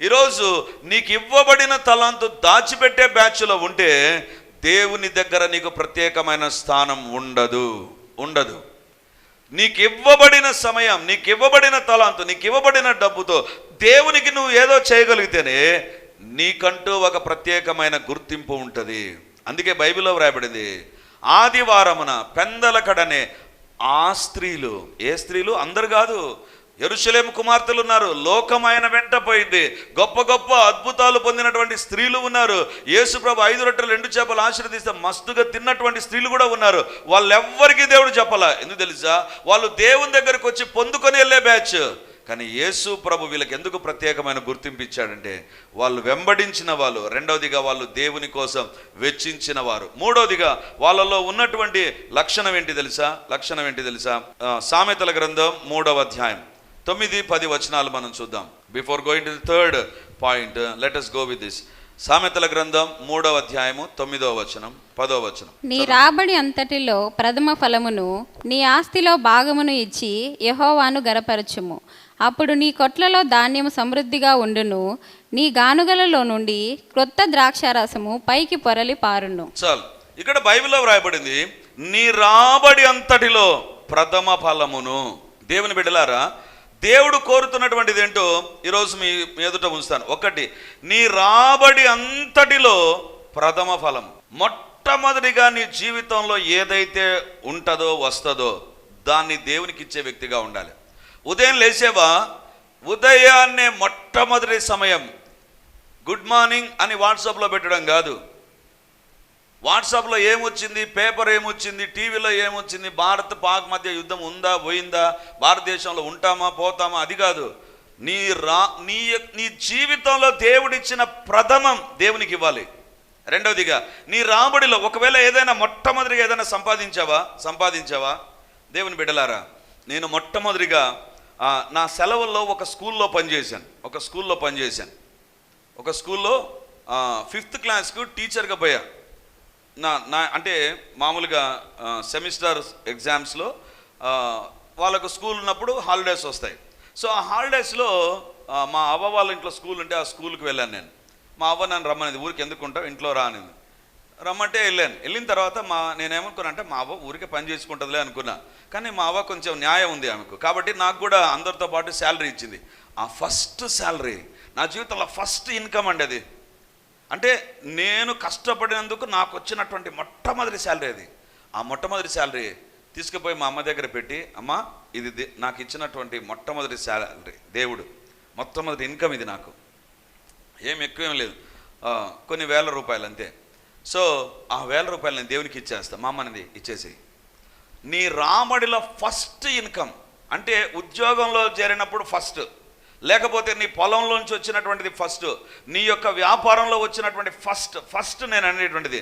ఈరోజు నీకు ఇవ్వబడిన తలాంతు దాచిపెట్టే బ్యాచ్లో ఉంటే దేవుని దగ్గర నీకు ప్రత్యేకమైన స్థానం ఉండదు ఉండదు. నీకు ఇవ్వబడిన సమయం నీకు ఇవ్వబడిన తలాంతు నీకు ఇవ్వబడిన డబ్బుతో దేవునికి నువ్వు ఏదో చేయగలిగితేనే నీకంటూ ఒక ప్రత్యేకమైన గుర్తింపు ఉంటుంది. అందుకే బైబిల్లో వ్రాయబడింది ఆదివారమున పెందల కడనే ఆ స్త్రీలు ఏ స్త్రీలు? అందరు కాదు ఎరుసలేం కుమార్తెలు ఉన్నారు. లోకం ఆయన వెంట పోయింది. గొప్ప గొప్ప అద్భుతాలు పొందినటువంటి స్త్రీలు ఉన్నారు. యేసుప్రభు ఐదు రొట్టెలు రెండు చేపలు ఆశీర్వదిస్తే మస్తుగా తిన్నటువంటి స్త్రీలు కూడా ఉన్నారు. వాళ్ళెవ్వరికీ దేవుడు చెప్పాలా. ఎందుకు తెలుసా? వాళ్ళు దేవుని దగ్గరకు వచ్చి పొందుకొని వెళ్ళే బ్యాచ్. కానీ యేసు ప్రభు వీళ్ళకి ఎందుకు ప్రత్యేకమైన గుర్తింపు ఇచ్చాడంటే వాళ్ళు వెంబడించిన వాళ్ళు రెండవదిగా వాళ్ళు దేవుని కోసం వెచ్చించిన వారు. మూడవదిగా వాళ్ళలో ఉన్నటువంటి లక్షణం ఏంటి తెలుసా? లక్షణం ఏంటి తెలుసా? సామెతల గ్రంథం మూడవ అధ్యాయం. తొమ్మిది పది వచనాలు మనం చూద్దాం. Before going to third point let us go with this సామెతల గ్రంథం మూడవ అధ్యాయము తొమ్మిదవ వచనం పదవ వచనం. నీ రాబడి అంతటిలో ప్రథమ ఫలమును నీ ఆస్తిలో భాగమును ఇచ్చి యెహోవాను గరపరచుము. అప్పుడు నీ కొట్లలో ధాన్యము సమృద్ధిగా ఉండును. నీ గానుగలలో నుండి క్రొత్త ద్రాక్షారసము పైకి పొరలి పారును. చాలు. ఇక్కడ బైబిల్లో వ్రాయబడింది నీ రాబడి అంతటిలో ప్రథమ ఫలమును. దేవుని బిడ్డలారా దేవుడు కోరుతున్నటువంటిది ఏంటో ఈరోజు మీ ఎదుట ఉంచుతాను. ఒకటి నీ రాబడి అంతటిలో ప్రథమ ఫలం. మొట్టమొదటిగా నీ జీవితంలో ఏదైతే ఉంటుందో వస్తుందో దాన్ని దేవునికి ఇచ్చే వ్యక్తిగా ఉండాలి. ఉదయం లేచేవా? ఉదయాన్నే మొట్టమొదటి సమయం గుడ్ మార్నింగ్ అని వాట్సాప్లో పెట్టడం కాదు. వాట్సాప్లో ఏమొచ్చింది? పేపర్ ఏమొచ్చింది? టీవీలో ఏమొచ్చింది? భారత్ పాక్ మధ్య యుద్ధం ఉందా? పోయిందా? భారతదేశంలో ఉంటామా? పోతామా? అది కాదు. నీ రా నీ నీ జీవితంలో దేవుడిచ్చిన ప్రథమం దేవునికి ఇవ్వాలి. రెండవదిగా నీ రాబడిలో ఒకవేళ ఏదైనా మొట్టమొదటిగా ఏదైనా సంపాదించావా? సంపాదించావా? దేవుని బిడ్డలారా నేను మొట్టమొదటిగా నా సెలవుల్లో ఒక స్కూల్లో పనిచేశాను. ఒక స్కూల్లో పనిచేశాను. ఒక స్కూల్లో ఫిఫ్త్ క్లాస్కు టీచర్గా పోయా. నా నా అంటే మామూలుగా సెమిస్టర్ ఎగ్జామ్స్లో వాళ్ళకు స్కూల్ ఉన్నప్పుడు హాలిడేస్ వస్తాయి. సో ఆ హాలిడేస్లో మా అవ్వ వాళ్ళ ఇంట్లో స్కూల్ ఉంటే ఆ స్కూల్కి వెళ్ళాను నేను. మా అవ్వ నన్ను రమ్మనేది ఊరికి ఎందుకు ఉంటావు? ఇంట్లో రానింది రమ్మంటే వెళ్ళాను. వెళ్ళిన తర్వాత మా నేనేమనుకున్నా అంటే మా అవ్వ ఊరికే పని చేసుకుంటుందిలే అనుకున్నా. కానీ మా అవ్వ కొంచెం న్యాయం ఉంది ఆమెకు. కాబట్టి నాకు కూడా అందరితో పాటు శాలరీ ఇచ్చింది. ఆ ఫస్ట్ శాలరీ నా జీవితంలో ఫస్ట్ ఇన్కమ్ అండి అది. అంటే నేను కష్టపడినందుకు నాకు వచ్చినటువంటి మొట్టమొదటి శాలరీ అది. ఆ మొట్టమొదటి శాలరీ తీసుకుపోయి మా అమ్మ దగ్గర పెట్టి అమ్మ ఇది నాకు ఇచ్చినటువంటి మొట్టమొదటి శాలరీ దేవుడు మొట్టమొదటి ఇన్కమ్ ఇది నాకు. ఏం ఎక్కువేం లేదు. కొన్ని వేల రూపాయలు అంతే. సో ఆ వేల రూపాయలు నేను దేవునికి ఇచ్చేస్తా మా అమ్మనిది ఇచ్చేసి నీ రామడిలో ఫస్ట్ ఇన్కమ్ అంటే ఉద్యోగంలో చేరినప్పుడు ఫస్ట్. లేకపోతే నీ పొలంలోంచి వచ్చినటువంటిది ఫస్ట్ నీ యొక్క వ్యాపారంలో వచ్చినటువంటి ఫస్ట్ ఫస్ట్ నేను అనేటువంటిది.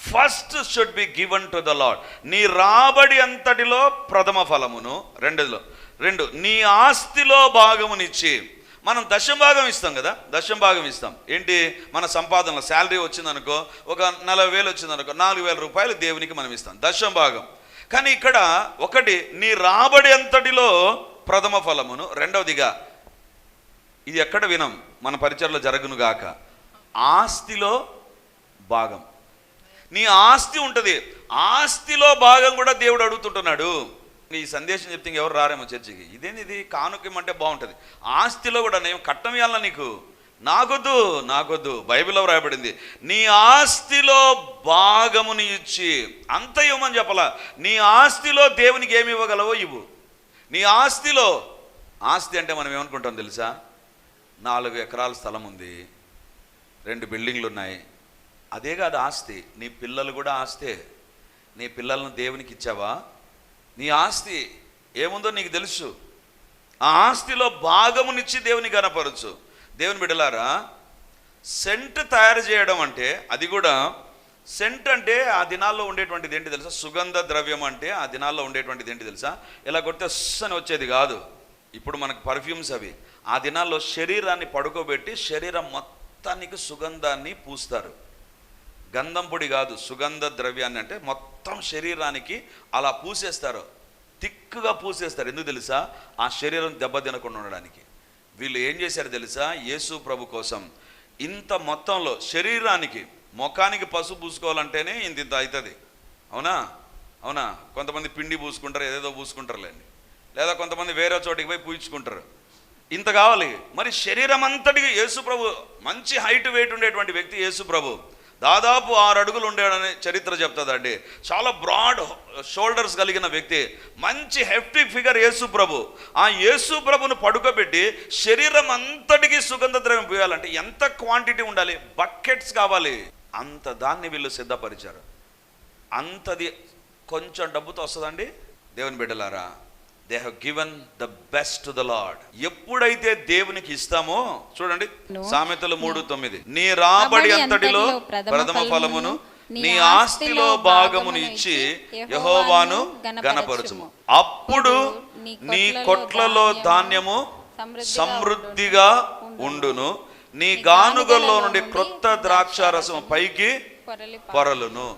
First should be given to the lord నీ రాబడి అంతటిలో ప్రథమ ఫలమును రెండులో రెండు నీ ఆస్తిలో భాగమునిచ్చి. మనం దశం భాగం ఇస్తాం కదా దశం భాగం ఇస్తాం. ఏంటి? మన సంపాదనలో శాలరీ వచ్చిందనుకో ఒక నలభై వేలు వచ్చిందనుకో నాలుగు వేల రూపాయలు దేవునికి మనం ఇస్తాం దశం భాగం. కానీ ఇక్కడ ఒకటి నీ రాబడి అంతటిలో ప్రథమ ఫలమును రెండవదిగా ఇది ఎక్కడ వినం? మన పరిచయలో జరగను గాక ఆస్తిలో భాగం. నీ ఆస్తి ఉంటుంది. ఆస్తిలో భాగం కూడా దేవుడు అడుగుతుంటున్నాడు. ఈ సందేశం చెప్తే ఎవరు రారేమో చర్చికి. ఇదేంది ఇది? కానుకమంటే బాగుంటుంది. ఆస్తిలో కూడా నేను కట్టం ఇవ్వాలా నీకు? నాకొద్దు నాకొద్దు. బైబిల్లో వ్రాయబడింది. నీ ఆస్తిలో భాగముని ఇచ్చి అంత ఇవ్వమని చెప్పలా? నీ ఆస్తిలో దేవునికి ఏమి ఇవ్వగలవో ఇవ్వు. నీ ఆస్తిలో ఆస్తి అంటే మనం ఏమనుకుంటాం తెలుసా? నాలుగు ఎకరాల స్థలం ఉంది రెండు బిల్డింగ్లు ఉన్నాయి అదే కాదు ఆస్తి నీ పిల్లలు కూడా ఆస్తే. నీ పిల్లలను దేవునికి ఇచ్చావా? నీ ఆస్తి ఏముందో నీకు తెలుసు. ఆ ఆస్తిలో భాగమునిచ్చి దేవుని కనపరచు దేవుని బిడలారా సెంట్ తయారు చేయడం అంటే అది కూడా సెంట్ అంటే ఆ దినాల్లో ఉండేటువంటిది ఏంటి తెలుసా? సుగంధ ద్రవ్యం అంటే ఆ దినాల్లో ఉండేటువంటిది ఏంటి తెలుసా? ఇలా కొడితే అని వచ్చేది కాదు. ఇప్పుడు మనకు పర్ఫ్యూమ్స్ అవి. ఆ దినాల్లో శరీరాన్ని పడుకోబెట్టి శరీరం మొత్తానికి సుగంధాన్ని పూస్తారు. గంధం పొడి కాదు సుగంధ ద్రవ్యాన్ని అంటే మొత్తం శరీరానికి అలా పూసేస్తారు. తిక్కుగా పూసేస్తారు. ఎందుకు తెలుసా? ఆ శరీరం దెబ్బతినకుండా ఉండడానికి. వీళ్ళు ఏం చేశారు తెలుసా? యేసు ప్రభు కోసం ఇంత మొత్తంలో శరీరానికి ముఖానికి పసుపు పూసుకోవాలంటేనే ఇంత ఇంత అవుతుంది. అవునా? అవునా? కొంతమంది పిండి పూసుకుంటారు ఏదేదో పూసుకుంటారులేండి. లేదా కొంతమంది వేరే చోటికి పోయి పూయించుకుంటారు. ఇంత కావాలి. మరి శరీరం అంతటికి యేసుప్రభు మంచి హైట్ వెయిట్ ఉండేటువంటి వ్యక్తి యేసుప్రభు దాదాపు ఆరు అడుగులు ఉండేడని చరిత్ర చెప్తుందండి. చాలా బ్రాడ్ షోల్డర్స్ కలిగిన వ్యక్తి. మంచి హెఫ్టీ ఫిగర్ యేసు ప్రభు. ఆ యేసు ప్రభును పడుకోబెట్టి శరీరం అంతటికి సుగంధ ద్రవ్యం పోయాలంటే ఎంత క్వాంటిటీ ఉండాలి? బకెట్స్ కావాలి. అంత దాన్ని వీళ్ళు సిద్ధపరిచారు. అంతది కొంచెం డబ్బుతో వస్తుందండి. దేవుని బిడ్డలారా they have given the best to the lord ఎప్పుడైతే దేవునికి ఇస్తామో చూడండి సామెతలు మూడు తొమ్మిది. నీ రాబడి అంతటిలో ప్రథమ ఫలమును నీ ఆస్తిలో భాగమును ఇచ్చి యహోవాను గణపరచుము అప్పుడు నీ కొట్లలో ధాన్యము సమృద్ధిగా ఉండును. నీ గానుగల్లో నుండి క్రొత్త ద్రాక్ష రసం పైకి పొరలి పొరలును.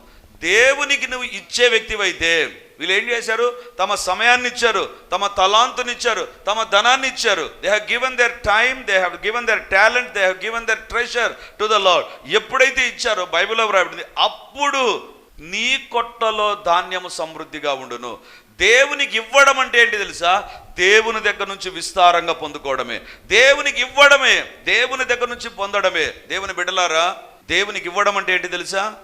దేవునికి నువ్వు ఇచ్చే వ్యక్తివైతే వీళ్ళు ఏం చేశారు? తమ సమయాన్ని ఇచ్చారు తమ తలాంతుని ఇచ్చారు తమ ధనాన్ని ఇచ్చారు they have given their time they have given their talent they have given their treasure to the lord ఎప్పుడైతే ఇచ్చారో బైబిల్లో రాబడింది అప్పుడు నీ కొట్టలో ధాన్యము సమృద్ధిగా ఉండును. దేవునికి ఇవ్వడం అంటే ఏంటి తెలుసా? దేవుని దగ్గర నుంచి విస్తారంగా పొందుకోవడమే. దేవునికి ఇవ్వడమే దేవుని దగ్గర నుంచి పొందడమే. దేవుని బిడ్డలారా దేవునికి ఇవ్వడం అంటే ఏంటి తెలుసా?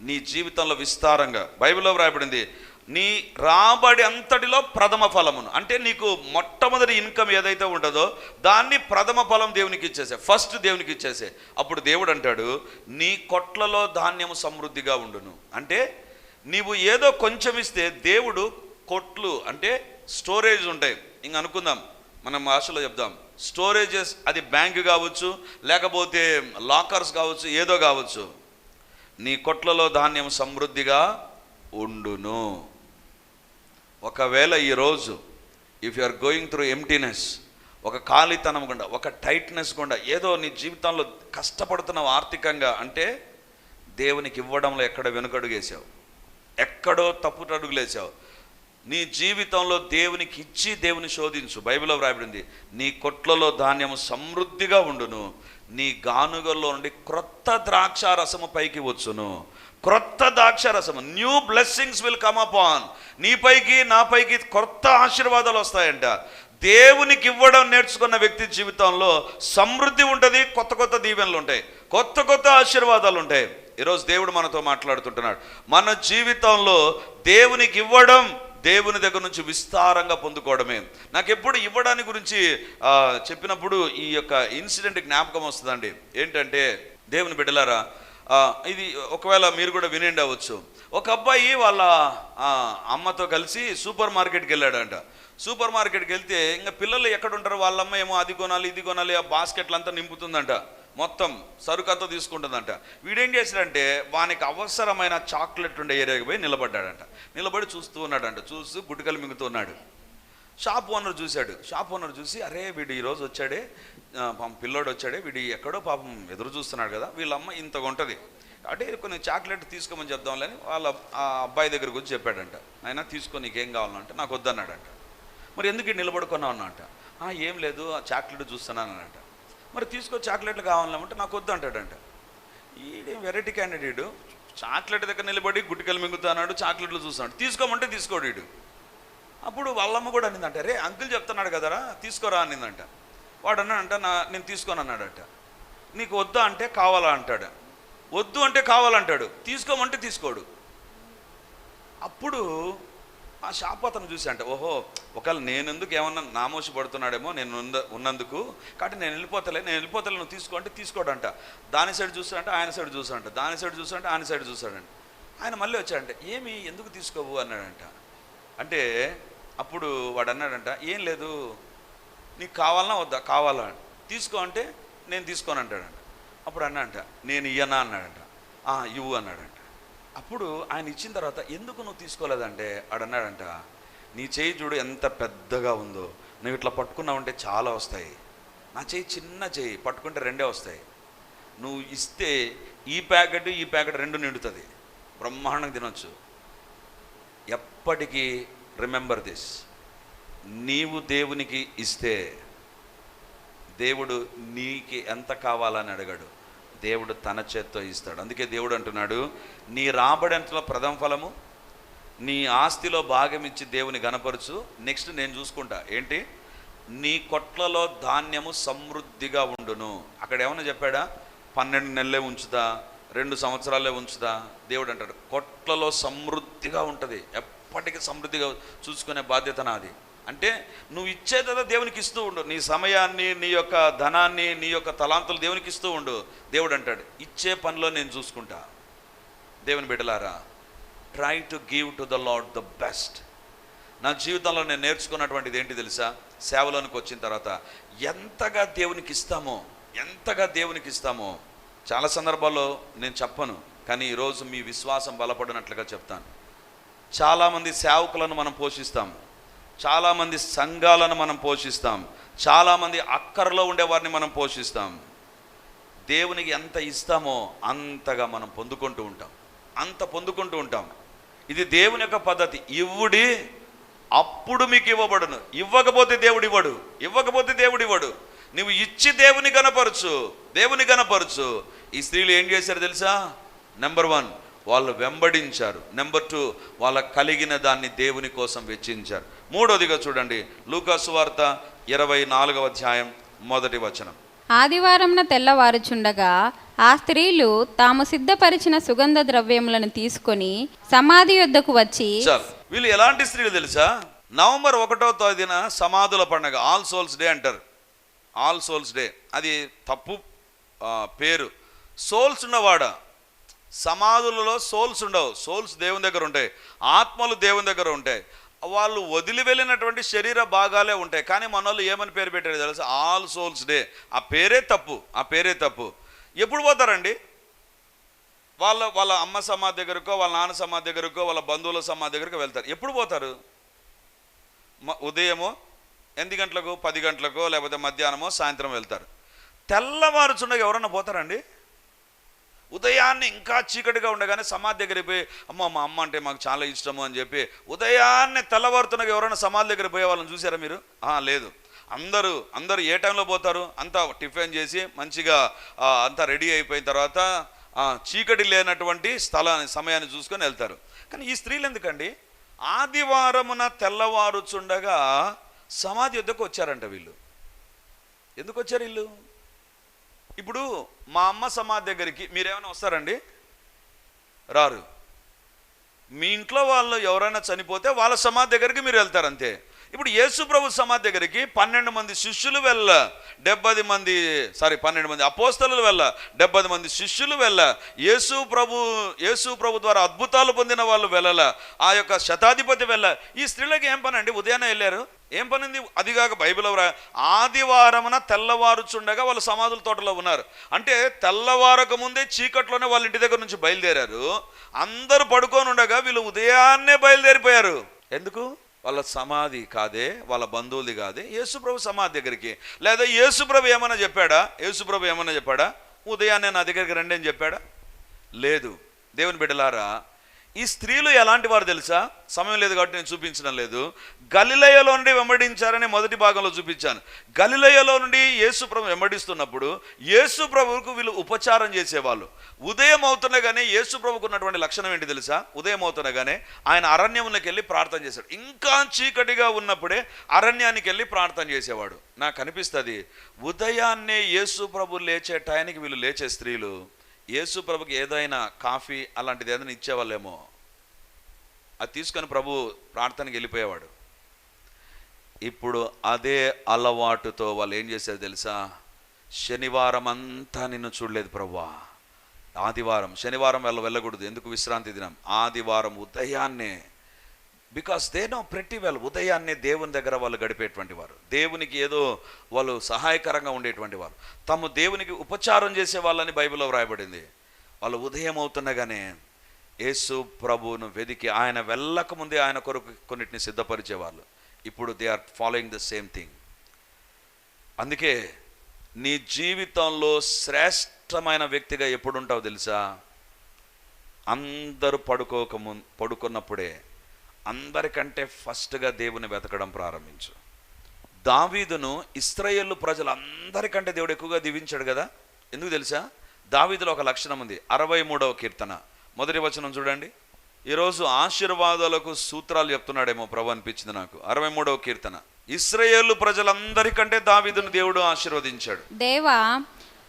నీ జీవితంలో విస్తారంగా. బైబిల్లో వ్రాయబడింది నీ రాబడి అంతటిలో ప్రథమ ఫలమును. అంటే నీకు మొట్టమొదటి ఇన్కమ్ ఏదైతే ఉంటుందో దాన్ని ప్రథమ ఫలం దేవునికి ఇచ్చేసే ఫస్ట్ దేవునికి ఇచ్చేసే. అప్పుడు దేవుడు అంటాడు నీ కొట్లలో ధాన్యము సమృద్ధిగా ఉండును. అంటే నీవు ఏదో కొంచెం ఇస్తే దేవుడు కొట్లు అంటే స్టోరేజ్ ఉంటాయి. ఇంక అనుకుందాం మనం భాషలో చెప్దాం. స్టోరేజెస్ అది బ్యాంక్ కావచ్చు లేకపోతే లాకర్స్ కావచ్చు ఏదో కావచ్చు. నీ కొట్లలో ధాన్యం సమృద్ధిగా ఉండును. ఒకవేళ ఈరోజు if you are going through emptiness ఒక ఖాళీతనం గుండా ఒక టైట్నెస్ గుండా ఏదో నీ జీవితంలో కష్టపడుతున్నావు ఆర్థికంగా అంటే దేవునికి ఇవ్వడంలో ఎక్కడ వెనుకడుగేసావు ఎక్కడో తప్పుటడుగులేసావు నీ జీవితంలో దేవునికి ఇచ్చి దేవుని శోధించు. బైబిల్లో వ్రాయబడింది నీ కొట్లలో ధాన్యము సమృద్ధిగా ఉండును నీ గానుగల్లో నుండి క్రొత్త ద్రాక్ష రసము పైకి వచ్చును. క్రొత్త ద్రాక్షరసము new blessings will come upon నీపైకి నాపైకి క్రొత్త కొత్త ఆశీర్వాదాలు వస్తాయంట. దేవునికి ఇవ్వడం నేర్చుకున్న వ్యక్తి జీవితంలో సమృద్ధి ఉంటుంది కొత్త కొత్త దీవెనలు ఉంటాయి కొత్త కొత్త ఆశీర్వాదాలు ఉంటాయి. ఈరోజు దేవుడు మనతో మాట్లాడుతుంటున్నాడు. మన జీవితంలో దేవునికి ఇవ్వడం దేవుని దగ్గర నుంచి విస్తారంగా పొందుకోవడమే. నాకు ఎప్పుడు ఇవ్వడాని గురించి చెప్పినప్పుడు ఈ యొక్క ఇన్సిడెంట్ జ్ఞాపకం వస్తుందండి. ఏంటంటే దేవుని బిడ్డలారా ఇది ఒకవేళ మీరు కూడా వినండి అవ్వచ్చు ఒక అబ్బాయి వాళ్ళ అమ్మతో కలిసి సూపర్ మార్కెట్కి వెళ్ళాడంట. సూపర్ మార్కెట్కి వెళ్తే ఇంకా పిల్లలు ఎక్కడ ఉంటారు వాళ్ళ అమ్మ ఏమో అది కొనాలి ఇది కొనాలి ఆ బాస్కెట్లు అంతా నింపుతుందంట. మొత్తం సరుకు అంతా తీసుకుంటుందంట. వీడేం చేశాడంటే వానికి అవసరమైన చాక్లెట్ ఉండే ఏరియాకి పోయి నిలబడ్డాడంట. నిలబడి చూస్తూ ఉన్నాడంట. చూస్తూ గుడ్డకలు మింగుతూ ఉన్నాడు. షాప్ ఓనర్ చూశాడు. షాప్ ఓనర్ చూసి అరే వీడు ఈరోజు వచ్చాడే. పాపం పిల్లోడు వచ్చాడే. వీడు ఎక్కడో పాపం ఎదురు చూస్తున్నాడు కదా. వీళ్ళమ్మ ఇంతగా ఉంటుంది అంటే కొన్ని చాక్లెట్ తీసుకోమని చెప్దాంలేని వాళ్ళ ఆ అబ్బాయి దగ్గరకు వచ్చి చెప్పాడంట. ఆయన తీసుకో నీకేం కావాలంటే నాకు వద్దన్నాడంట. మరి ఎందుకు నిలబడుకున్నావు? అన్నట ఏం లేదు. ఆ చాక్లెట్ చూస్తున్నానంట మరి తీసుకో చాక్లెట్లు కావాలంటే నాకు వద్దు అంటాడంట. ఈడేం వెరైటీ క్యాండిడేట్ చాక్లెట్ దగ్గర నిలబడి గుడ్డికలు మింగుతున్నాడు చాక్లెట్లు చూస్తున్నాడు. తీసుకోమంటే తీసుకోడు వీడు అప్పుడు వాళ్ళమ్మ కూడా అనిందంట రే అంకుల్ చెప్తున్నాడు కదరా తీసుకోరా అనిందంట. వాడు అన్నాడంట నా నేను తీసుకోను అన్నాడట. నీకు వద్దా అంటే కావాలా అంటాడు. వద్దు అంటే కావాలంటాడు తీసుకోమంటే తీసుకోడు. అప్పుడు ఆ షాప్ అతను చూసి అంటే ఓహో ఒకవేళ నేను ఎందుకు ఏమన్నా నామోషి పడుతున్నాడేమో నేను ఉన్నందుకు కాబట్టి నేను వెళ్ళిపోతలే నేను వెళ్ళిపోతలే నువ్వు తీసుకో అంటే తీసుకోడంట. దాని సైడ్ చూస్తాడంటే ఆయన సైడ్ చూస్తాడంట దాని సైడ్ చూస్తాడంటే ఆయన సైడ్ చూస్తాడంట ఆయన మళ్ళీ వచ్చాడంట ఏమి ఎందుకు తీసుకోవు అన్నాడంట. అంటే అప్పుడు వాడు అన్నాడంట ఏం లేదు నీకు కావాలన్నా వద్దా? కావాలా తీసుకో అంటే నేను తీసుకోను అంటాడంట. అప్పుడు అన్నాడంట నేను ఇయ్యనా? అన్నాడంట. "ఆ, ఇవ్వు అన్నాడంట. అప్పుడు ఆయన ఇచ్చిన తర్వాత ఎందుకు నువ్వు తీసుకోలేదంటే? అన్నాడంట నీ చేయి చూడు ఎంత పెద్దగా ఉందో. నువ్వు ఇట్లా పట్టుకున్నావంటే చాలా వస్తాయి. నా చేయి చిన్న చేయి పట్టుకుంటే రెండే వస్తాయి. నువ్వు ఇస్తే ఈ ప్యాకెట్ ఈ ప్యాకెట్ రెండు నిండుతుంది. బ్రహ్మాండంగా తినొచ్చు. ఎప్పటికీ రిమెంబర్ దిస్ నీవు దేవునికి ఇస్తే దేవుడు నీకు ఎంత కావాలని అడగడు. దేవుడు తన చేత్తో ఇస్తాడు. అందుకే దేవుడు అంటున్నాడు నీ రాబడంతలో ప్రథమ ఫలము? నీ ఆస్తిలో భాగం ఇచ్చి దేవుని గనపరచు నెక్స్ట్ నేను చూసుకుంటా. ఏంటి? నీ కొట్లలో ధాన్యము సమృద్ధిగా ఉండును. అక్కడ ఏమన్నా చెప్పాడా? పన్నెండు నెలలే ఉంచుదా రెండు సంవత్సరాలే ఉంచుదా దేవుడు అంటాడు కొట్లలో సమృద్ధిగా ఉంటుంది. ఎప్పటికీ సమృద్ధిగా చూసుకునే బాధ్యత నాది. అంటే నువ్వు ఇచ్చేదా దేవునికి ఇస్తూ ఉండు. నీ సమయాన్ని నీ యొక్క ధనాన్ని నీ యొక్క తలాంతులు దేవునికి ఇస్తూ ఉండు. దేవుడు అంటాడు ఇచ్చే పనిలో నేను చూసుకుంటా. దేవుని బిడ్డలారా try to give to the lord the best నా జీవితంలో నేను నేర్చుకున్నటువంటిది ఏంటి తెలుసా? సేవలోనికి వచ్చిన తర్వాత ఎంతగా దేవునికి ఇస్తామో ఎంతగా దేవునికి ఇస్తామో చాలా సందర్భాల్లో నేను చెప్పను కానీ ఈరోజు మీ విశ్వాసం బలపడినట్లుగా చెప్తాను. చాలామంది సేవకులను మనం పోషిస్తాం. చాలామంది సంఘాలను మనం పోషిస్తాం. చాలామంది అక్కరలో ఉండే వారిని మనం పోషిస్తాం. దేవునికి ఎంత ఇస్తామో అంతగా మనం పొందుకుంటూ ఉంటాం. అంత పొందుకుంటూ ఉంటాం. ఇది దేవుని యొక్క పద్ధతి. ఇవ్వుడి అప్పుడు మీకు ఇవ్వబడును. ఇవ్వకపోతే దేవుడు ఇవ్వడు. ఇవ్వకపోతే దేవుడు ఇవ్వడు. నువ్వు ఇచ్చి దేవుని కనపరచు దేవుని కనపరచు ఈ స్త్రీలు ఏం చేశారు తెలుసా? నెంబర్ వన్ వాళ్ళు వెంబడించారు. నెంబర్ టూ వాళ్ళ కలిగిన దాన్ని దేవుని కోసం వెచ్చించారు. మూడోదిగా చూడండి లూకాసు వార్త ఇరవై నాలుగవ అధ్యాయం మొదటి వచనం. ఆదివారంన తెల్లవారుచుండగా ఆ స్త్రీలు తాము సిద్ధపరిచిన సుగంధ ద్రవ్యములను తీసుకొని సమాధి యొద్దకు వచ్చి వీళ్ళు ఎలాంటి స్త్రీలు తెలుసా? నవంబర్ ఒకటో తేదీన సమాధుల పండగ ఆల్ సోల్స్ డే అంటారు. ఆల్ సోల్స్ డే అది తప్పు పేరు. సోల్స్ ఉన్నవాడ? సమాధులలో సోల్స్ ఉండవు. సోల్స్ దేవుని దగ్గర ఉంటాయి ఆత్మలు దేవుని దగ్గర ఉంటాయి వాళ్ళు వదిలి వెళ్ళినటువంటి శరీర భాగాలే ఉంటాయి. కానీ మన వాళ్ళు ఏమని పేరు పెట్టారు తెలుసు? All souls day. ఆ పేరే తప్పు. ఆ పేరే తప్పు. ఎప్పుడు పోతారండి? వాళ్ళ వాళ్ళ అమ్మ సమాధి దగ్గరకో వాళ్ళ నాన్న సమాధి దగ్గరకో వాళ్ళ బంధువుల సమాధి దగ్గరకు వెళ్తారు. ఎప్పుడు పోతారు? ఉదయము ఉదయమో ఎనిమిది గంటలకు? పది గంటలకు? లేకపోతే మధ్యాహ్నమో సాయంత్రం వెళ్తారు. తెల్లవారుచుండగా ఎవరన్నా పోతారండి? ఉదయాన్నే ఇంకా చీకటిగా ఉండగానే సమాధి దగ్గరికి పోయి అమ్మ మా అమ్మ అంటే మాకు చాలా ఇష్టము అని చెప్పి ఉదయాన్నే తెల్లవారుతున్నగా ఎవరైనా సమాధి దగ్గర పోయే వాళ్ళని చూసారా మీరు? లేదు. అందరూ అందరూ ఏ టైంలో పోతారు? అంతా టిఫిన్ చేసి మంచిగా అంతా రెడీ అయిపోయిన తర్వాత చీకటి లేనటువంటి స్థలాన్ని సమయాన్ని చూసుకొని వెళ్తారు. కానీ ఈ స్త్రీలు ఎందుకండి? ఆదివారమున తెల్లవారుచుండగా సమాధి వద్దకు వచ్చారంట వీళ్ళు. ఎందుకు వచ్చారు వీళ్ళు? ఇప్పుడు మా అమ్మ సమాధి దగ్గరికి మీరేమైనా వస్తారండి? రారు. మీ ఇంట్లో వాళ్ళు ఎవరైనా చనిపోతే వాళ్ళ సమాధి దగ్గరికి మీరు వెళ్తారు అంతే ఇప్పుడు యేసుప్రభు సమాధి దగ్గరికి పన్నెండు మంది శిష్యులు వెళ్ళ డెబ్బది మంది సారీ పన్నెండు మంది అపోస్తలు వెళ్ళ డెబ్బై మంది శిష్యులు వెళ్ళ యేసు ప్రభు యేసు ప్రభు ద్వారా అద్భుతాలు పొందిన వాళ్ళు వెళ్ళల ఆ యొక్క శతాధిపతి వెళ్ళ. ఈ స్త్రీలకి ఏం పని అండి ఉదయాన్నే వెళ్ళారు. ఏం పనింది? అదిగాక బైబిల్ ఆదివారమున తెల్లవారుచుండగా వాళ్ళు సమాధుల తోటలో ఉన్నారు. అంటే తెల్లవారక ముందే చీకట్లోనే వాళ్ళ ఇంటి దగ్గర నుంచి బయలుదేరారు. అందరూ పడుకొని ఉండగా వీళ్ళు ఉదయాన్నే బయలుదేరిపోయారు. ఎందుకు? వాళ్ళ సమాధి కాదే వాళ్ళ బంధువులది కాదే. యేసుప్రభు సమాధి దగ్గరికి. లేదా యేసుప్రభు ఏమైనా చెప్పాడా? యేసుప్రభు ఏమైనా చెప్పాడా? ఉదయాన్నే నా దగ్గరికి రండి అని చెప్పాడా? లేదు. దేవుని బిడ్డలారా ఈ స్త్రీలు ఎలాంటి వారు తెలుసా? సమయం లేదు కాబట్టి నేను చూపించడం లేదు. గలిలయలో నుండి వెంబడించారని మొదటి భాగంలో చూపించాను. గలిలయలో నుండి యేసు ప్రభు వెంబడిస్తున్నప్పుడు యేసు ప్రభువుకు వీళ్ళు ఉపచారం చేసేవాళ్ళు. ఉదయం అవుతుండగానే యేసు ప్రభుకు ఉన్నటువంటి లక్షణం ఏంటి తెలుసా? ఉదయం అవుతుండగానే ఆయన అరణ్యంలోకి వెళ్ళి ప్రార్థన చేశాడు. ఇంకా చీకటిగా ఉన్నప్పుడే అరణ్యానికి వెళ్ళి ప్రార్థన చేసేవాడు. నాకు కనిపిస్తుంది ఉదయాన్నే యేసు ప్రభు లేచే టయానికి వీళ్ళు లేచే స్త్రీలు. యేసు ప్రభుకి ఏదైనా కాఫీ అలాంటిది ఏదైనా ఇచ్చేవాళ్ళేమో అది తీసుకొని ప్రభు ప్రార్థనకి వెళ్ళిపోయేవాడు. ఇప్పుడు అదే అలవాటుతో వాళ్ళు ఏం చేశారు తెలుసా? శనివారం అంతా నిన్ను చూడలేదు ప్రవ్వా. ఆదివారం శనివారం వెళ్ళ వెళ్ళకూడదు ఎందుకు విశ్రాంతి దినం? ఆదివారం ఉదయాన్నే బికాస్ దే నో ప్రతి వెల్ ఉదయాన్నే దేవుని దగ్గర వాళ్ళు గడిపేటువంటి వారు. దేవునికి ఏదో వాళ్ళు సహాయకరంగా ఉండేటువంటి వారు. తాము దేవునికి ఉపచారం చేసే వాళ్ళని బైబిల్లో వ్రాయబడింది. వాళ్ళు ఉదయం అవుతుండగానే యేసు ప్రభువును వెదికి ఆయన వెళ్ళక ముందే ఆయన కొరకు కొన్నిటిని సిద్ధపరిచేవాళ్ళు. ఇప్పుడు they are following the same thing అందుకే నీ జీవితంలో శ్రేష్టమైన వ్యక్తిగా ఎప్పుడుంటావు తెలుసా? అందరూ పడుకోక ముం పడుకున్నప్పుడే అందరికంటే ఫస్ట్గా దేవుని వెతకడం ప్రారంభించు. దావీదును ఇస్రాయేల్ ప్రజలందరికంటే దేవుడు ఎక్కువగా దీవించాడు కదా? ఎందుకు తెలుసా? దావీదులో ఒక లక్షణం ఉంది. అరవై మూడవ కీర్తన. మొదటి వచనం చూడండి. ఈరోజు ఆశీర్వాదాలకు సూత్రాలు చెప్తున్నాడేమో ప్రభు అనిపించింది నాకు. అరవై మూడవ కీర్తన. ఇస్రాయేల్ ప్రజలందరికంటే దావీదును దేవుడు ఆశీర్వదించాడు. దేవా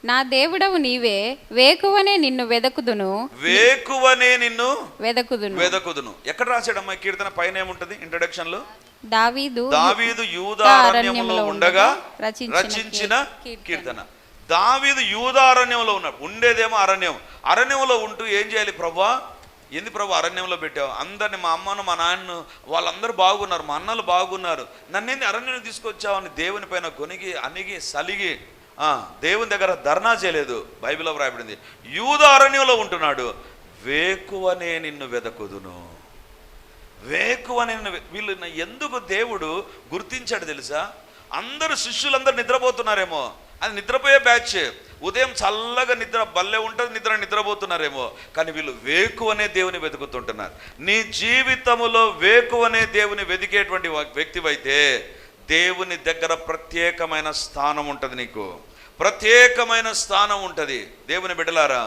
నా దేవుడవు నీవే వేకువనే నిన్ను వెదకుదును. వేకువనే నిన్ను వెదకుదును. వెదకుదును. ఎక్కడ రాశాడమ్మా కీర్తన? పైన ఏముంటది ఇంట్రడక్షన్లో? దావీదు దావీదు యూదారణ్యములో ఉండగా రచించిన కీర్తన. దావీదు యూదారణ్యంలో ఉన్నాడు. ఉండేదేమో అరణ్యం. అరణ్యంలో ఉంటూ ఏం చేయాలి ప్రభా? ఏంది ప్రభు అరణ్యంలో పెట్టావు? అందరిని మా అమ్మను మా నాన్నను వాళ్ళందరూ బాగున్నారు మా అన్నలు బాగున్నారు. నన్నేంది అరణ్యం తీసుకొచ్చావని దేవుని పైన కొనిగి అణిగి సలిగి దేవుని దగ్గర ధర్నా చేయలేదు. బైబిల్లో వ్రాయబడింది. యూద అరణ్యంలో ఉంటున్నాడు. వేకువనే నిన్ను వెదకుదును. వేకువనే వీళ్ళు ఎందుకు దేవుడు గుర్తించాడు తెలుసా? అందరు శిష్యులందరూ నిద్రపోతున్నారేమో. అది నిద్రపోయే బ్యాచ్. ఉదయం చల్లగా నిద్ర బల్లె ఉంటుంది నిద్ర నిద్రపోతున్నారేమో. కానీ వీళ్ళు వేకువనే దేవుని వెతుకుతుంటున్నారు. నీ జీవితంలో వేకువనే దేవుని వెతికేటువంటి వ్యక్తివైతే దేవుని దగ్గర ప్రత్యేకమైన స్థానం ఉంటుంది నీకు. ప్రత్యేకమైన స్థానం ఉంటుంది. దేవుని బిడ్డలారా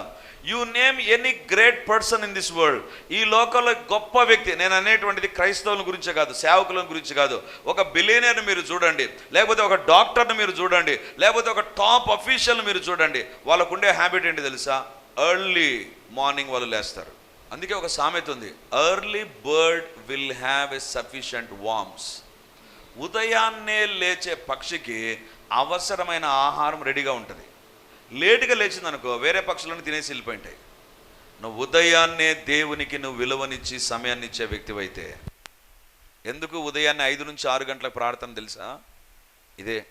you name any great person in this world ఈ లోకంలో గొప్ప వ్యక్తి నేను అనేటువంటిది క్రైస్తవుల గురించే కాదు సేవకుల గురించి కాదు. ఒక బిలీనియర్ని మీరు చూడండి లేకపోతే ఒక డాక్టర్ని మీరు చూడండి లేకపోతే ఒక టాప్ అఫీషియల్ని మీరు చూడండి వాళ్ళకు ఉండే హ్యాబిట్ ఏంటి తెలుసా? ఎర్లీ మార్నింగ్ వాళ్ళు లేస్తారు. అందుకే ఒక సామెత ఉంది early bird will have a sufficient worms ఉదయాన్నే లేచే పక్షికి అవసరమైన ఆహారం రెడీగా ఉంటుంది. లేటుగా లేచిందనుకో వేరే పక్షులను తినేసి వెళ్ళిపోయింటాయి. నువ్వు ఉదయాన్నే దేవునికి నువ్వు విలువనిచ్చి సమయాన్ని ఇచ్చే వ్యక్తివైతే ఎందుకు ఉదయాన్నే ఐదు నుంచి ఆరు గంటలకు ప్రార్థన తెలుసా? ఇదే.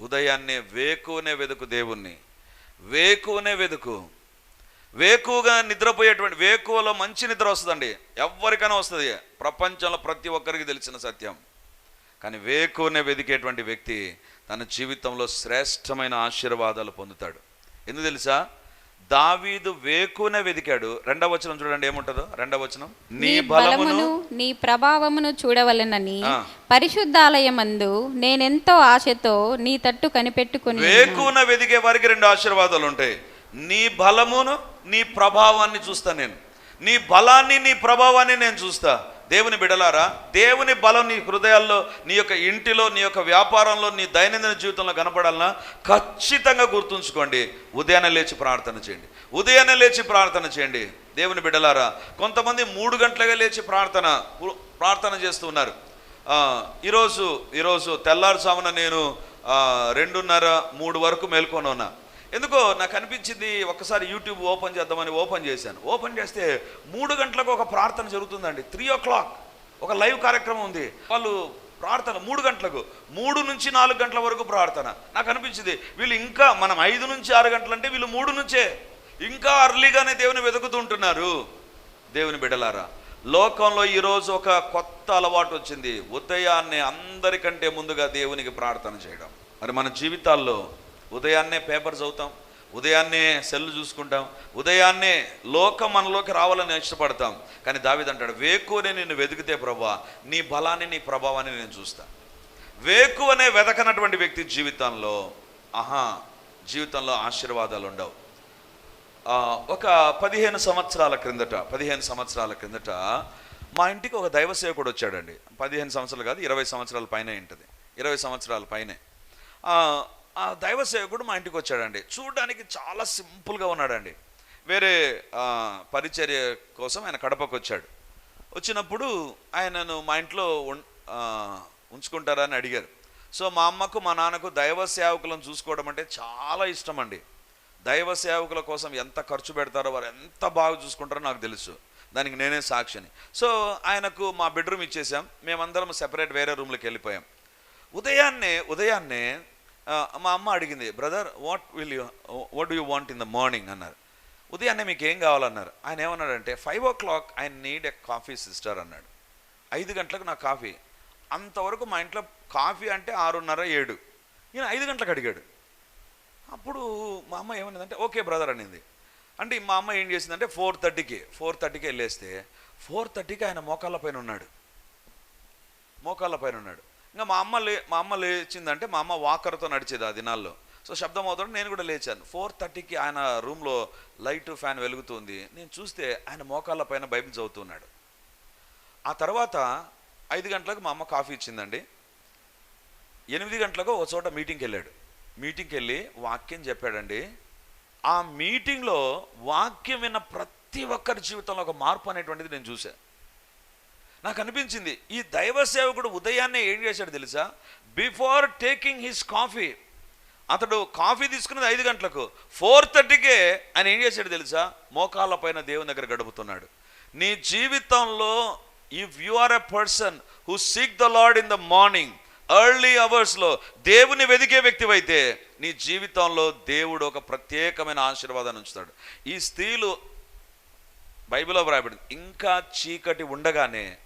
ఉదయాన్నే వేకునే వెదుకు దేవుణ్ణి. వేకునే వెదుకు. వేకువగా నిద్రపోయేటువంటి వేకువలో మంచి నిద్ర వస్తుందండి. ఎవరికైనా వస్తుంది. ప్రపంచంలో ప్రతి ఒక్కరికి తెలిసిన సత్యం. కానీ వేకువనే వెదికేటువంటి వ్యక్తి తన జీవితంలో శ్రేష్టమైన ఆశీర్వాదాలు పొందుతాడు. ఎందుకు తెలుసా? దావీదు వేకువనే వెదికాడు. రెండవ వచనం చూడండి ఏముంటుందో? రెండవ వచనం. నీ బలమును నీ ప్రభావమును చూడవలెనని. పరిశుద్ధాలయమందు నేనెంతో ఆశతో నీ తట్టు కనిపెట్టుకుని. వేకువన వెదికే వారికి రెండు ఆశీర్వాదాలు ఉంటాయి. నీ బలమును నీ ప్రభావాన్ని చూస్తా నేను. నీ బలాన్ని నీ ప్రభావాన్ని నేను చూస్తా. దేవుని బిడలారా దేవుని బలం నీ హృదయాల్లో నీ యొక్క ఇంటిలో నీ యొక్క వ్యాపారంలో నీ దైనందిన జీవితంలో కనపడాలన్నా ఖచ్చితంగా గుర్తుంచుకోండి. ఉదయాన్నే లేచి ప్రార్థన చేయండి. ఉదయాన్నే లేచి ప్రార్థన చేయండి. దేవుని బిడలారా కొంతమంది మూడు గంటలుగా లేచి ప్రార్థన ప్రార్థన చేస్తూ ఉన్నారు. ఈరోజు ఈరోజు తెల్లారుజామున నేను రెండున్నర మూడు వరకు మేల్కొని ఉన్నా. ఎందుకో నాకు అనిపించింది ఒక్కసారి యూట్యూబ్ ఓపెన్ చేద్దామని ఓపెన్ చేశాను. ఓపెన్ చేస్తే మూడు గంటలకు ఒక ప్రార్థన జరుగుతుందండి. త్రీ ఓ క్లాక్ ఒక లైవ్ కార్యక్రమం ఉంది. వాళ్ళు ప్రార్థన మూడు గంటలకు మూడు నుంచి నాలుగు గంటల వరకు ప్రార్థన. నాకు అనిపించింది వీళ్ళు ఇంకా మనం ఐదు నుంచి ఆరు గంటలు అంటే వీళ్ళు మూడు నుంచే. ఇంకా అర్లీగానే దేవుని వెతుకుతుంటున్నారు. దేవుని బిడ్డలారా లోకంలో ఈరోజు ఒక కొత్త అలవాటు వచ్చింది. ఉదయాన్నే అందరికంటే ముందుగా దేవునికి ప్రార్థన చేయడం. మరి మన జీవితాల్లో ఉదయాన్నే పేపర్ చదువుతాం ఉదయాన్నే సెల్లు చూసుకుంటాం ఉదయాన్నే లోకం మనలోకి రావాలని ఇష్టపడతాం. కానీ దావిదంటాడు వేకువనే నిన్ను వెతికితే ప్రభా నీ బలాన్ని నీ ప్రభావాన్ని నేను చూస్తాను వేకువనే వెతకనటువంటి వ్యక్తి జీవితంలో ఆహా జీవితంలో ఆశీర్వాదాలు ఉండవు. ఒక పదిహేను సంవత్సరాల క్రిందట పదిహేను సంవత్సరాల క్రిందట మా ఇంటికి ఒక దైవ సేవకుడు వచ్చాడండి. పదిహేను సంవత్సరాలు కాదు ఇరవై సంవత్సరాల పైనే ఉంటుంది. ఇరవై సంవత్సరాల పైనే. ఆ, దైవ సేవకుడు మా ఇంటికి వచ్చాడండి. చూడడానికి చాలా సింపుల్గా ఉన్నాడండి. వేరే పరిచర్య కోసం ఆయన కడపకు వచ్చాడు వచ్చినప్పుడు ఆయనను మా ఇంట్లో ఉంచుకుంటారా అని అడిగారు. సో మా అమ్మకు మా నాన్నకు దైవ సేవకులను చూసుకోవడం అంటే చాలా ఇష్టం అండి దైవ సేవకుల కోసం ఎంత ఖర్చు పెడతారో వారు ఎంత బాగా చూసుకుంటారో నాకు తెలుసు. దానికి నేనే సాక్షిని. సో ఆయనకు మా బెడ్రూమ్ ఇచ్చేసాం. మేమందరం సెపరేట్ వేరే రూమ్లోకి వెళ్ళిపోయాం. ఉదయాన్నే ఉదయాన్నే మా అమ్మ అడిగింది brother what will you what you want in the morning అన్నారు. ఉదయాన్నే మీకు ఏం కావాలన్నారు? ఆయన ఏమన్నాడంటే five o'clock I need a coffee sister అన్నాడు. ఐదు గంటలకు నా కాఫీ. అంతవరకు మా ఇంట్లో కాఫీ అంటే ఆరున్నర ఏడు. ఈయన ఐదు గంటలకు అడిగాడు. అప్పుడు మా అమ్మ ఏమన్నదంటే ఓకే బ్రదర్ అనింది. అంటే మా అమ్మ ఏం చేసిందంటే ఫోర్ థర్టీకి ఫోర్ థర్టీకి వెళ్ళేస్తే ఫోర్ థర్టీకి ఆయన మోకాళ్ళ పైన ఉన్నాడు. మోకాళ్ళ పైన ఉన్నాడు. ఇంకా మా అమ్మ లే మా అమ్మ లేచిందంటే మా అమ్మ వాకర్తో నడిచేది ఆ దినాల్లో. సో శబ్దం అవుతుంటే నేను కూడా లేచాను. ఫోర్ థర్టీకి ఆయన రూమ్లో లైట్ ఫ్యాన్ వెలుగుతుంది. నేను చూస్తే ఆయన మోకాళ్ళ పైన బైబిల్ చదువుతున్నాడు. ఆ తర్వాత ఐదు గంటలకు మా అమ్మ కాఫీ ఇచ్చిందండి. ఎనిమిది గంటలకు ఒక చోట మీటింగ్కి వెళ్ళాడు. మీటింగ్కి వెళ్ళి వాక్యం చెప్పాడండి. ఆ మీటింగ్లో వాక్యం విన్న ప్రతి ఒక్కరి జీవితంలో ఒక మార్పు అనేటువంటిది నేను చూశాను నాకు అనిపించింది ఈ దైవ సేవకుడు ఉదయాన్నే ఏం చేశాడు తెలుసా? బిఫోర్ టేకింగ్ హిస్ కాఫీ అతడు కాఫీ తీసుకున్నది ఐదు గంటలకు ఫోర్ థర్టీకే ఆయన ఏం చేశాడు తెలుసా? మోకాళ్ళ పైన దేవుని దగ్గర గడుపుతున్నాడు. నీ జీవితంలో if you are a person who seek the Lord in the morning early అవర్స్లో దేవుని వెదికే వ్యక్తివైతే నీ జీవితంలో దేవుడు ఒక ప్రత్యేకమైన ఆశీర్వాదాన్ని ఉంచుతాడు. ఈ స్త్రీలు బైబిల్లో వ్రాయబడింది ఇంకా చీకటి ఉండగానే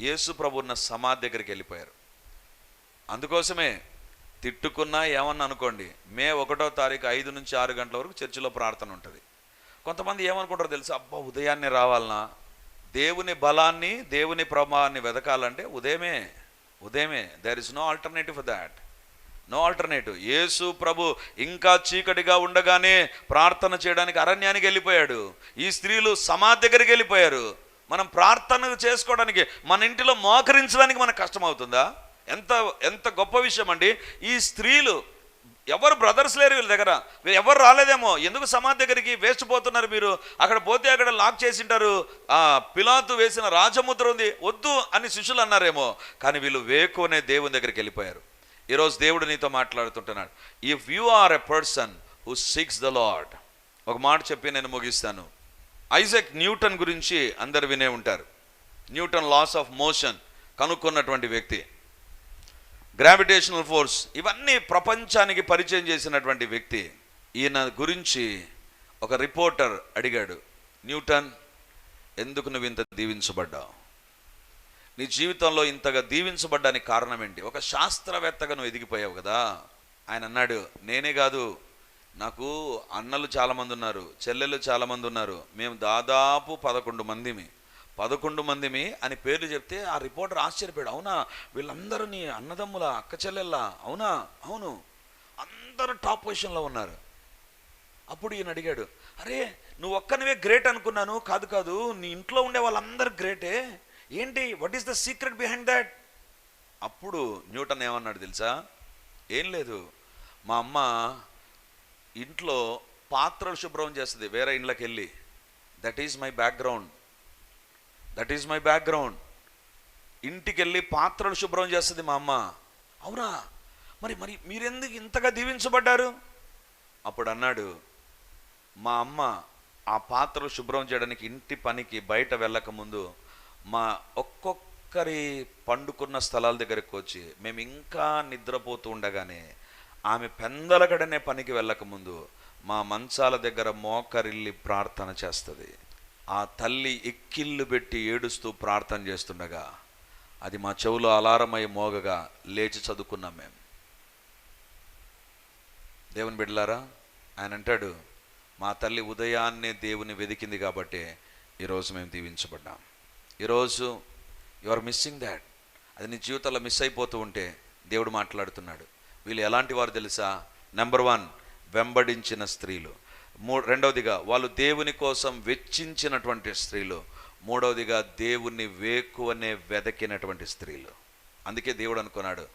యేసు ప్రభు ఉన్న సమాధి దగ్గరికి వెళ్ళిపోయారు. అందుకోసమే తిట్టుకున్నా ఏమన్నా అనుకోండి మే ఒకటో తారీఖు ఐదు నుంచి ఆరు గంటల వరకు చర్చిలో ప్రార్థన ఉంటుంది. కొంతమంది ఏమనుకుంటారో తెలుసు? అబ్బా ఉదయాన్నే రావాలనా? దేవుని బలాన్ని దేవుని ప్రభావాన్ని వెతకాలంటే ఉదయమే ఉదయమే. There is no alternative for that no alternative Yesu ప్రభు ఇంకా చీకటిగా ఉండగానే ప్రార్థన చేయడానికి అరణ్యానికి వెళ్ళిపోయాడు. ఈ స్త్రీలు సమాధి దగ్గరికి వెళ్ళిపోయారు. మనం ప్రార్థన చేసుకోవడానికి మన ఇంటిలో మోకరించడానికి మనకు కష్టమవుతుందా? ఎంత ఎంత గొప్ప విషయం అండి. ఈ స్త్రీలు ఎవరు బ్రదర్స్ లేరు వీళ్ళ దగ్గర. వీళ్ళు ఎవరు రాలేదేమో. ఎందుకు సమాధి దగ్గరికి వేస్ట్ పోతున్నారు మీరు? అక్కడ పోతే అక్కడ లాక్ చేసింటారు ఆ పిలాతు వేసిన రాజముద్ర ఉంది. వద్దు అని శిష్యులు అన్నారేమో. కానీ వీళ్ళు వేకునే దేవుని దగ్గరికి వెళ్ళిపోయారు. ఈరోజు దేవుడు నీతో మాట్లాడుతుంటున్నాడు. If you are a person who seeks the Lord ఒక మాట చెప్పి నేను ముగిస్తాను. ఐజక్ న్యూటన్ గురించి అందరు వినే ఉంటారు. న్యూటన్ లాస్ ఆఫ్ మోషన్ కనుక్కున్నటువంటి వ్యక్తి. గ్రావిటేషనల్ ఫోర్స్ ఇవన్నీ ప్రపంచానికి పరిచయం చేసినటువంటి వ్యక్తి. ఈయన గురించి ఒక రిపోర్టర్ అడిగాడు న్యూటన్ ఎందుకు నువ్వు ఇంత దీవించబడ్డావు? నీ జీవితంలో ఇంతగా దీవించబడ్డానికి కారణం ఏంటి? ఒక శాస్త్రవేత్తగా నువ్వు ఎదిగిపోయావు కదా? ఆయన అన్నాడు నేనే కాదు నాకు అన్నలు చాలామంది ఉన్నారు చెల్లెలు చాలామంది ఉన్నారు మేము దాదాపు పదకొండు మందిమి పదకొండు మందిమి అని పేర్లు చెప్తే ఆ రిపోర్టర్ ఆశ్చర్యపోయాడు. అవునా వీళ్ళందరూ నీ అన్నదమ్ముల అక్క చెల్లెల్లా అవునా? అవును. అందరూ టాప్ పొజిషన్లో ఉన్నారు. అప్పుడు ఈయన అడిగాడు అరే నువ్వు ఒక్కనివే గ్రేట్ అనుకున్నాను. కాదు కాదు నీ ఇంట్లో ఉండే వాళ్ళందరూ గ్రేటే. ఏంటి what is the secret behind that అప్పుడు న్యూటన్ ఏమన్నాడు తెలుసా? ఏం లేదు. మా అమ్మ ఇంట్లో పాత్రలు శుభ్రం చేస్తుంది వేరే ఇంట్లోకి వెళ్ళి that is my background that is my background ఇంటికి వెళ్ళి పాత్రలు శుభ్రం చేస్తుంది మా అమ్మ. అవునా మరి మరి మీరెందుకు ఇంతగా దీవించబడ్డారు? అప్పుడు అన్నాడు మా అమ్మ ఆ పాత్రలు శుభ్రం చేయడానికి ఇంటి పనికి బయట వెళ్ళకముందు మా ఒక్కొక్కరి పండుకున్న స్థలాల దగ్గరికి వచ్చి మేము ఇంకా నిద్రపోతూ ఉండగానే ఆమె పెందలకడనే పనికి వెళ్ళకముందు మా మంచాల దగ్గర మోకరిల్లి ప్రార్థన చేస్తుంది. ఆ తల్లి ఎక్కిళ్ళు పెట్టి ఏడుస్తూ ప్రార్థన చేస్తుండగా అది మా చెవులో అలారమై మోగగా లేచి చదువుకున్నాం మేము దేవుని బిడ్డలారా ఆయన అంటాడు మా తల్లి ఉదయాన్నే దేవుని వెదికింది కాబట్టి ఈరోజు మేము దీవించబడ్డాం. ఈరోజు యు ఆర్ మిస్సింగ్ దాట్. అది నీ జీవితంలో మిస్ అయిపోతూ ఉంటే దేవుడు మాట్లాడుతున్నాడు. వీళ్ళు ఎలాంటి వారు తెలుసా? నెంబర్ వన్ వెంబడించిన స్త్రీలు. మూ రెండవదిగా వాళ్ళు దేవుని కోసం వెచ్చించినటువంటి స్త్రీలు. మూడవదిగా దేవుని వేకువనే వెదకినటువంటి స్త్రీలు. అందుకే దేవుడు అనుకున్నాడు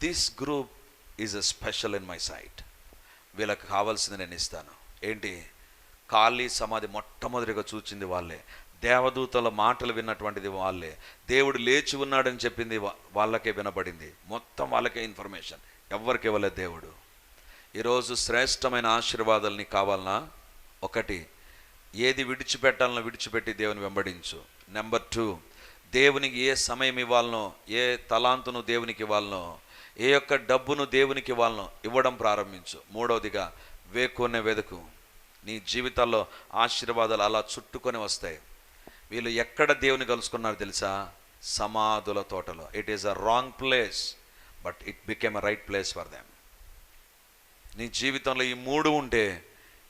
this group is a special in my sight వీళ్ళకి కావాల్సింది నేను ఇస్తాను. ఏంటి? ఖాళీ సమాధి మొట్టమొదటిగా చూచింది వాళ్ళే. దేవదూతల మాటలు విన్నటువంటిది వాళ్ళే. దేవుడు లేచి ఉన్నాడని చెప్పింది వాళ్ళకే వినబడింది. మొత్తం వాళ్ళకే ఇన్ఫర్మేషన్. ఎవరికి ఇవ్వలేదు దేవుడు. ఈరోజు శ్రేష్టమైన ఆశీర్వాదాలు నీకు ఒకటి ఏది విడిచిపెట్టాలనో విడిచిపెట్టి దేవుని వెంబడించు. నెంబర్ టూ దేవునికి ఏ సమయం ఇవ్వాలనో ఏ తలాంతును దేవునికి ఇవ్వాలనో ఏ యొక్క డబ్బును దేవునికి ఇవ్వాలనో ఇవ్వడం ప్రారంభించు. మూడవదిగా వేకునే వెదకు. నీ జీవితాల్లో ఆశీర్వాదాలు అలా చుట్టుకొని వస్తాయి. వీళ్ళు ఎక్కడ దేవుని కలుసుకున్నారు తెలుసా? సమాధుల తోటలో. It is a wrong place but it became a right place for them నీ జీవితంలో ఈ మూడు ఉంటే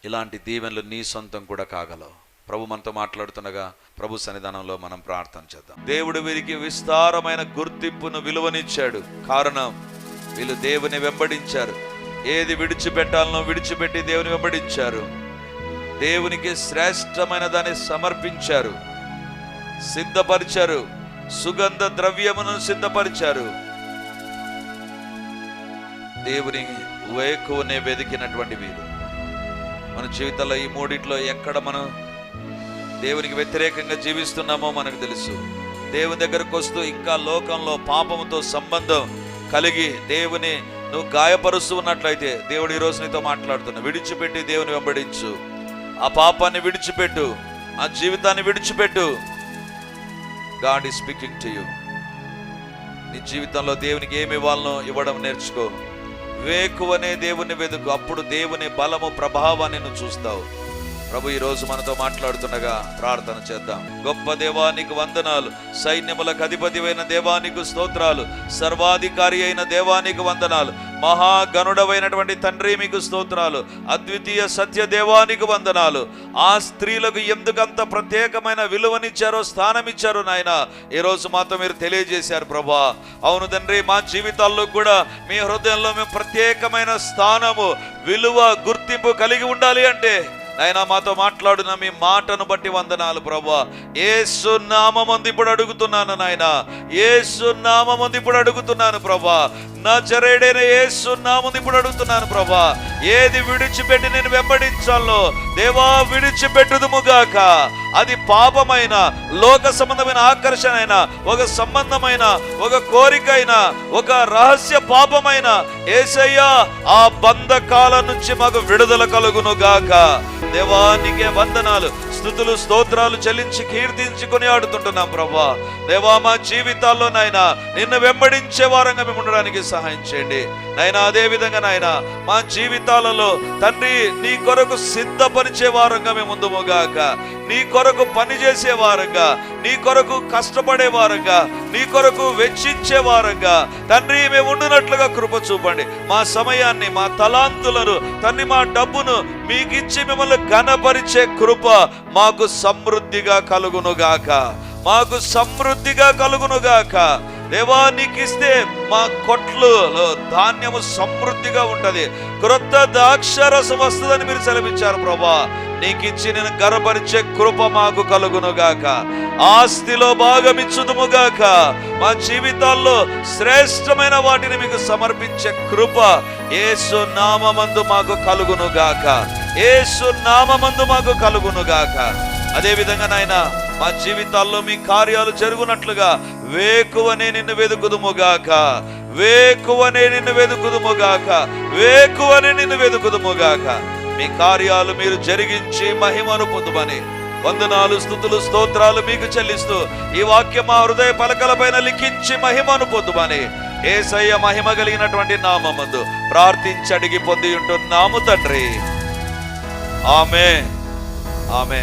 ఇలాంటి దీవెనలు నీ సొంతం కూడా కాగలవు. ప్రభు మనతో మాట్లాడుతుండగా ప్రభు సన్నిధానంలో మనం ప్రార్థన చేద్దాం. దేవుడు వీరికి విస్తారమైన గుర్తింపును విలువనిచ్చాడు. కారణం వీళ్ళు దేవుని వెంబడించారు. ఏది విడిచిపెట్టాలనో విడిచిపెట్టి దేవుని వెంబడించారు. దేవునికి శ్రేష్టమైన దాన్ని సమర్పించారు. సిద్ధపరిచారు. సుగంధ ద్రవ్యమును సిద్ధపరిచారు. దేవుని వేకువనే వెతికినటువంటి వీరు మన జీవితంలో ఈ మూడిట్లో ఎక్కడ మనం దేవునికి వ్యతిరేకంగా జీవిస్తున్నామో మనకు తెలుసు. దేవుని దగ్గరకు వస్తూ ఇంకా లోకంలో పాపముతో సంబంధం కలిగి దేవుని నువ్వు గాయపరుస్తూ ఉన్నట్లయితే దేవుడు ఈరోజు నీతో మాట్లాడుతున్నా. విడిచిపెట్టి దేవుని వెంబడించు. ఆ పాపాన్ని విడిచిపెట్టు. ఆ జీవితాన్ని విడిచిపెట్టు. గాడ్ ఈ స్పీకింగ్ టు యూ. నీ జీవితంలో దేవునికి ఏమి ఇవ్వాలనో ఇవ్వడం నేర్చుకో. వేకువనే దేవుని వెతుకు అప్పుడు దేవుని బలము ప్రభావాన్ని నువ్వు చూస్తావు. ప్రభు ఈ రోజు మనతో మాట్లాడుతుండగా ప్రార్థన చేద్దాం. గొప్ప దేవానికి వందనాలు. సైన్యములకు అధిపతివైన దేవానికి స్తోత్రాలు. సర్వాధికారి అయిన దేవానికి వందనాలు. మహాగణుడవైనటువంటి తండ్రి మీకు స్తోత్రాలు. అద్వితీయ సత్య దేవానికి వందనాలు. ఆ స్త్రీలకు ఎందుకంత ప్రత్యేకమైన విలువనిచ్చారో స్థానమిచ్చారో నాయన ఈ రోజు మాతో మీరు తెలియజేశారు ప్రభా. అవును తండ్రి మా జీవితాల్లో కూడా మీ హృదయంలో మేము ప్రత్యేకమైన స్థానము విలువ గుర్తింపు కలిగి ఉండాలి అంటే నాయన మాతో మాట్లాడిన మీ మాటను బట్టి వందనాలు ప్రభా. ఏసు నామందు ఇప్పుడు అడుగుతున్నాను నాయన. ఏసు నామందు ఇప్పుడు అడుగుతున్నాను ప్రభా. నా చరేడైన ఏసు నామందు ఇప్పుడు అడుగుతున్నాను ప్రభా. ఏది విడిచిపెట్టి నేను వెంబడించాలో దేవా విడిచిపెట్టుదుముగాక. అది పాపమైన లోక సంబంధమైన ఆకర్షణ అయినా ఒక సంబంధమైన ఒక కోరిక అయినా ఒక రహస్య పాపమైన ఏసయ్యా ఆ బంధకాల నుంచి మాకు విడుదల కలుగును గాక. దేవానికే వందనాలు. స్థుతులు స్తోత్రాలు చెల్లించి కీర్తించుకొని ఆడుతుంటున్నాం ప్రభా దేవా మా జీవితాల్లో నాయనా నిన్ను వెంబడించే వారంగా మేము ఉండడానికి సహాయం చేయండి. నాయనా అదే విధంగా నాయన మా జీవితాలలో తండ్రి నీ కొరకు సిద్ధపరిచే వారంగా మేము ముందుముగాక నీ కొరకు పనిచేసే వారంగా నీ కొరకు కష్టపడే వారంగా నీ కొరకు వెచ్చించే వారంగా. తండ్రి మేము ఉండినట్లుగా కృప చూపండి. మా సమయాన్ని మా తలాంతులను తండ్రి మా డబ్బును మీకు ఇచ్చి మిమ్మల్ని ఘనపరిచే కృప మాకు సమృద్ధిగా కలుగునుగాక మాకు సమృద్ధిగా కలుగునుగాక దేవా నీకు ఇస్తే మా కొట్లు ధాన్యము సమృద్ధిగా ఉంటది. క్రొత్త ద్రాక్షరసం వస్తుందని మీరు సెలవిచ్చారు ప్రభా. నీకు ఇచ్చి నేను గర్వపరిచే కృప మాకు కలుగునుగాక. ఆస్తిలో భాగమిచ్చుదుముగాక మా జీవితాల్లో శ్రేష్టమైన వాటిని మీకు సమర్పించే కృప ఏసు నామమందు మాకు కలుగునుగాక. ఏసు నామమందు మాకు కలుగునుగాక. అదేవిధంగా నాయన మా జీవితాల్లో మీ కార్యాలు జరుగునట్లుగా వేకువనే నిన్ను వెదుకుదుముగాక వేకువనే నిన్ను వెదుకుదుముగాక వేకువనే నిన్ను వెదుకుదుముగాక మీ కార్యాలు మీరు జరిగించి మహిమను పొందుమని వందనాలు స్థుతులు స్తోత్రాలు మీకు చెల్లిస్తూ ఈ వాక్యం మా హృదయ పలకలపైన లిఖించి మహిమను పొందుమని ఏసయ్య మహిమ కలిగినటువంటి నామందు ప్రార్థించి అడిగి పొంది ఉంటున్నాము తండ్రి. ఆమె ఆమె